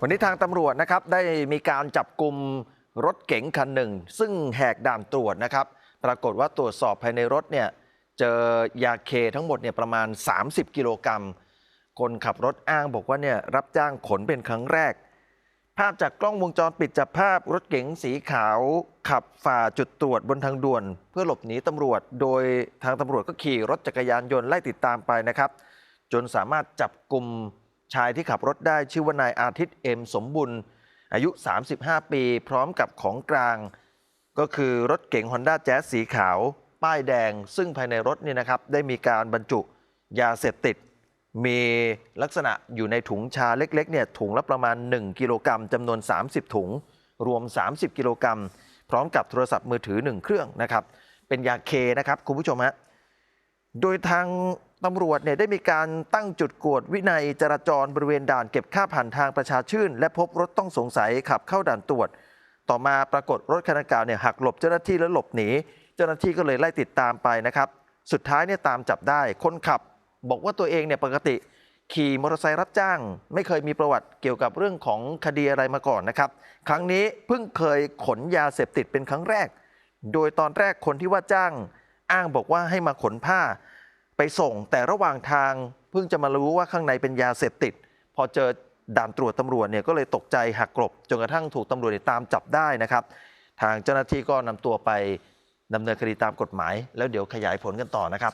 วันนี้ทางตำรวจนะครับได้มีการจับกลุ่มรถเก๋งคันหนึ่ง ซึ่งแหกด่านตรวจนะครับ ปรากฏว่าตรวจสอบภายในรถเนี่ยเจอยาเคทั้งหมดเนี่ยประมาณ 30 กิโลกรัม คนขับรถอ้างบอกว่าเนี่ยรับจ้างขนเป็นครั้งแรก ภาพจากกล้องวงจรปิดจับภาพรถเก๋งสีขาว ขับฝ่าจุดตรวจบนทางด่วน เพื่อหลบหนีตำรวจ โดยทางตำรวจก็ขี่รถจักรยานยนต์ไล่ติดตามไปนะครับ จนสามารถจับกลุ่ม ชายที่ขับรถได้ชื่อว่านายอาทิตย์เอ็มสมบุญ อายุ 35 ปี พร้อมกับของกลาง ก็คือรถเก๋ง Honda Jazz สีขาว ป้ายแดง ซึ่งภายในรถเนี่ยนะครับได้มีการบรรจุยาเสพติด มีลักษณะอยู่ในถุงชาเล็กๆเนี่ยถุงละประมาณ 1 กิโลกรัมจำนวน 30 ถุง รวม 30 กิโลกรัม พร้อมกับโทรศัพท์มือถือ 1 เครื่องนะครับเป็นยาเคนะครับคุณผู้ชมฮะโดยทาง ตำรวจเนี่ยได้มีการตั้งจุดกวดวินัยจราจรบริเวณด่านเก็บค่าผ่านทางประชาชื่น และพบรถต้องสงสัยขับเข้าด่านตรวจ ต่อมาปรากฏรถคันดังกล่าวเนี่ยหักหลบเจ้าหน้าที่แล้วหลบหนี เจ้าหน้าที่ก็เลยไล่ติดตามไปนะครับ สุดท้ายเนี่ยตามจับได้ คนขับ บอกว่าตัวเองเนี่ยปกติ ขี่มอเตอร์ไซค์รับจ้าง ไม่เคยมีประวัติเกี่ยวกับเรื่องของคดีอะไรมาก่อนนะครับ ครั้งนี้เพิ่งเคยขนยาเสพติดเป็นครั้งแรก โดยตอนแรกคนที่ว่าจ้าง อ้างบอกว่าให้มาขนผ้า ไปส่งแต่ระหว่างทางเพิ่งจะมารู้ว่าข้างในเป็นยาเสพติด พอเจอด่านตรวจตำรวจเนี่ยก็เลยตกใจหักกลบจนกระทั่งถูกตำรวจตามจับได้นะครับ ทางเจ้าหน้าที่ก็นำตัวไปดำเนินคดีตามกฎหมาย แล้วเดี๋ยวขยายผลกันต่อนะครับ